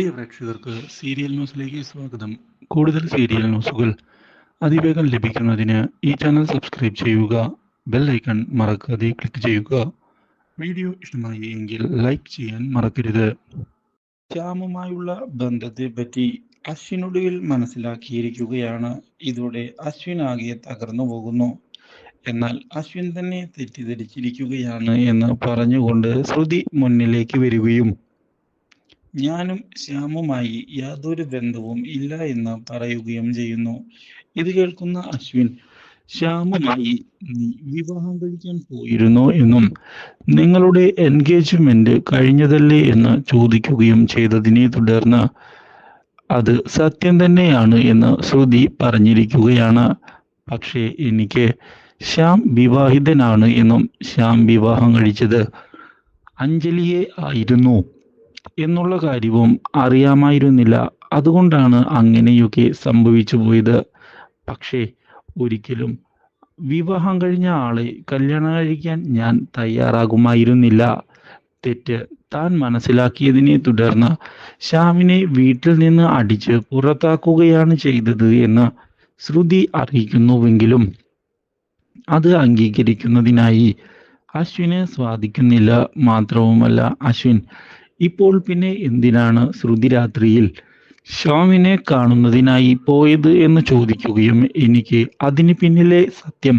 പ്രിയ പ്രേക്ഷകർക്ക് സീരിയൽ ന്യൂസിലേക്ക് സ്വാഗതം. കൂടുതൽ സീരിയൽ ന്യൂസുകൾ അതിവേഗം ലഭിക്കുന്നതിന് ഈ ചാനൽ സബ്സ്ക്രൈബ് ചെയ്യുക ബെൽ ഐക്കൺ മറക്കാതെ ക്ലിക്ക് ചെയ്യുക. വീഡിയോ ഇഷ്ടമായി എങ്കിൽ ലൈക്ക് ചെയ്യാൻ മറക്കരുത്. ശ്യാമുമായുള്ള ബന്ധത്തെ പറ്റി അശ്വിനൊടുവിൽ മനസ്സിലാക്കിയിരിക്കുകയാണ്. ഇതോടെ അശ്വിൻ ആകെ തകർന്നു പോകുന്നു. എന്നാൽ അശ്വിൻ തന്നെ തെറ്റിദ്ധരിച്ചിരിക്കുകയാണ് എന്ന് പറഞ്ഞുകൊണ്ട് ശ്രുതി മുന്നിലേക്ക് വരികയും ഞാനും ശ്യാമുമായി യാതൊരു ബന്ധവും ഇല്ല എന്ന് പറയുകയും ചെയ്യുന്നു. ഇത് കേൾക്കുന്ന അശ്വിൻ ശ്യാമുമായി നീ വിവാഹം കഴിക്കാൻ പോയിരുന്നോ എന്നും നിങ്ങളുടെ എൻഗേജ്മെന്റ് കഴിഞ്ഞതല്ലേ എന്ന് ചോദിക്കുകയും ചെയ്തതിനെ തുടർന്ന് അത് സത്യം തന്നെയാണ് എന്ന് ശ്രുതി പറഞ്ഞിരിക്കുകയാണ്. പക്ഷേ എനിക്ക് ശ്യാം വിവാഹിതനാണ് എന്നും ശ്യാം വിവാഹം കഴിച്ചത് അഞ്ജലിയെ ആയിരുന്നു. എന്നുള്ള കാര്യവും അറിയാമായിരുന്നില്ല. അതുകൊണ്ടാണ് അങ്ങനെയൊക്കെ സംഭവിച്ചു പോയത്. പക്ഷേ ഒരിക്കലും വിവാഹം കഴിഞ്ഞ ആളെ കല്യാണം കഴിക്കാൻ ഞാൻ തയ്യാറാകുമായിരുന്നില്ല. തെറ്റ് താൻ മനസ്സിലാക്കിയതിനെ തുടർന്ന് ശ്യാമിനെ വീട്ടിൽ നിന്ന് അടിച്ച് പുറത്താക്കുകയാണ് ചെയ്തത് എന്ന് ശ്രുതി അറിയിക്കുന്നുവെങ്കിലും അത് അംഗീകരിക്കുന്നതിനായി അശ്വിനെ സ്വാധിക്കുന്നില്ല മാത്രവുമല്ല അശ്വിൻ ഇപ്പോൾ പിന്നെ എന്തിനാണ് ശ്രുതി രാത്രിയിൽ ശ്യാമിനെ കാണുന്നതിനായി പോയത് എന്ന് ചോദിക്കുകയും എനിക്ക് അതിന് പിന്നിലെ സത്യം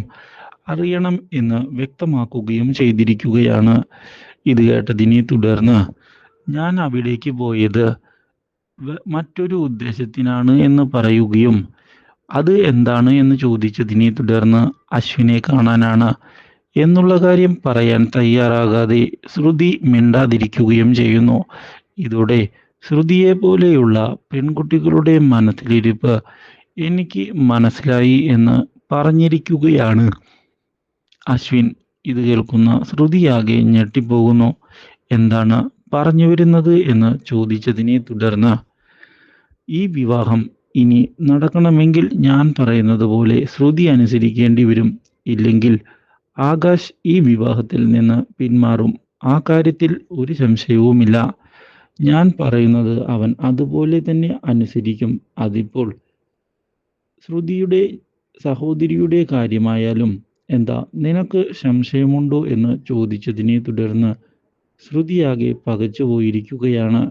അറിയണം എന്ന് വ്യക്തമാക്കുകയും ചെയ്തിരിക്കുകയാണ്. ഇത് കേട്ടതിനെ തുടർന്ന് ഞാൻ അവിടേക്ക് പോയത് മറ്റൊരു ഉദ്ദേശത്തിനാണ് എന്ന് പറയുകയും അത് എന്താണ് എന്ന് ചോദിച്ചതിനെ തുടർന്ന് അശ്വിനെ കാണാനാണ് എന്നുള്ള കാര്യം പറയാൻ തയ്യാറാകാതെ ശ്രുതി മിണ്ടാതിരിക്കുകയും ചെയ്യുന്നു. ഇതോടെ ശ്രുതിയെ പോലെയുള്ള പെൺകുട്ടികളുടെ മനസ്സിലിരിപ്പ് എനിക്ക് മനസ്സിലായി എന്ന് പറഞ്ഞിരിക്കുകയാണ്. അശ്വിൻ ഇത് കേൾക്കുന്ന ശ്രുതിയാകെ ഞെട്ടിപ്പോകുന്നു. എന്താണ് പറഞ്ഞു വരുന്നത് എന്ന് ചോദിച്ചതിനെ തുടർന്ന് ഈ വിവാഹം ഇനി നടക്കണമെങ്കിൽ ഞാൻ പറയുന്നത് പോലെ ശ്രുതി അനുസരിക്കേണ്ടി വരും. ഇല്ലെങ്കിൽ ആകാശ് ഈ വിവാഹത്തിൽ നിന്ന് പിന്മാറും. ആ കാര്യത്തിൽ ഒരു സംശയവുമില്ല. ഞാൻ പറയുന്നത് അവൻ അതുപോലെ തന്നെ അനുസരിക്കും. അതിപ്പോൾ ശ്രുതിയുടെ സഹോദരിയുടെ കാര്യമായാലും എന്താ നിനക്ക് സംശയമുണ്ടോ എന്ന് ചോദിച്ചതിനെ തുടർന്ന് ശ്രുതിയാകെ പകച്ചു പോയിരിക്കുകയാണ്.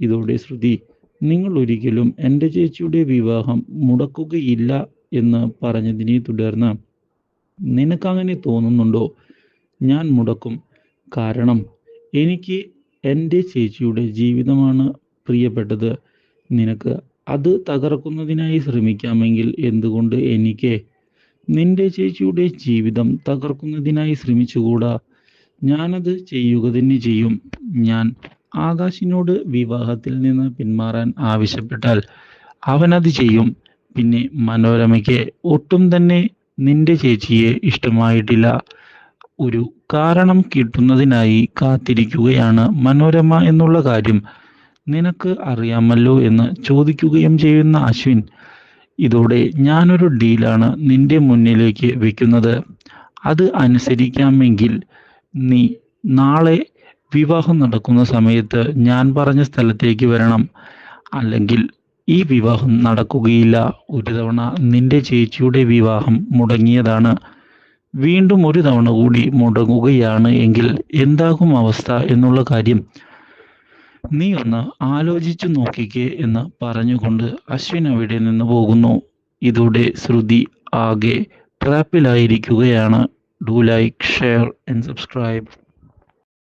ഇതോടെ ശ്രുതി നിങ്ങൾ ഒരിക്കലും എന്റെ ചേച്ചിയുടെ വിവാഹം മുടക്കുകയില്ല എന്ന് പറഞ്ഞതിനെ തുടർന്ന് നിനക്കങ്ങനെ തോന്നുന്നുണ്ടോ? ഞാൻ മുടക്കും. കാരണം എനിക്ക് എന്റെ ചേച്ചിയുടെ ജീവിതമാണ് പ്രിയപ്പെട്ടത്. നിനക്ക് അത് തകർക്കുന്നതിനായി ശ്രമിക്കാമെങ്കിൽ എന്തുകൊണ്ട് എനിക്ക്? നിന്റെ ചേച്ചിയുടെ ജീവിതം തകർക്കുന്നതിനായി ശ്രമിച്ചുകൂടാ? ഞാനത് ചെയ്യുക തന്നെ ചെയ്യും. ഞാൻ ആകാശിനോട് വിവാഹത്തിൽ നിന്ന് പിന്മാറാൻ ആവശ്യപ്പെട്ടാൽ അവനത് ചെയ്യും. പിന്നെ മനോരമയ്ക്ക് ഒട്ടും തന്നെ നിന്റെ ചേച്ചിയെ ഇഷ്ടമായിട്ടില്ല. ഒരു കാരണം കിട്ടുന്നതിനായി കാത്തിരിക്കുകയാണ് മനോരമ എന്നുള്ള കാര്യം. നിനക്ക് അറിയാമല്ലോ എന്ന് ചോദിക്കുകയും ചെയ്യുന്ന അശ്വിൻ ഇതോടെ ഞാനൊരു ഡീലാണ് നിന്റെ മുന്നിലേക്ക് വെക്കുന്നത്. അത് അനുസരിക്കാമെങ്കിൽ നീ നാളെ വിവാഹം നടക്കുന്ന സമയത്ത് ഞാൻ പറഞ്ഞ സ്ഥലത്തേക്ക് വരണം. അല്ലെങ്കിൽ ഈ വിവാഹം നടക്കുകയില്ല. ഒരു തവണ നിന്റെ ചേച്ചിയുടെ വിവാഹം മുടങ്ങിയതാണ്. വീണ്ടും ഒരു തവണ കൂടി മുടങ്ങുകയാണ് എങ്കിൽ എന്താകും അവസ്ഥ എന്നുള്ള കാര്യം നീ ഒന്ന് ആലോചിച്ചു നോക്കിക്കേ എന്ന് പറഞ്ഞുകൊണ്ട് അശ്വിൻ അവിടെ നിന്ന് പോകുന്നു. ഇതോടെ ശ്രുതി ആകെ ട്രാപ്പിലായിരിക്കുകയാണ്. Do like share and subscribe.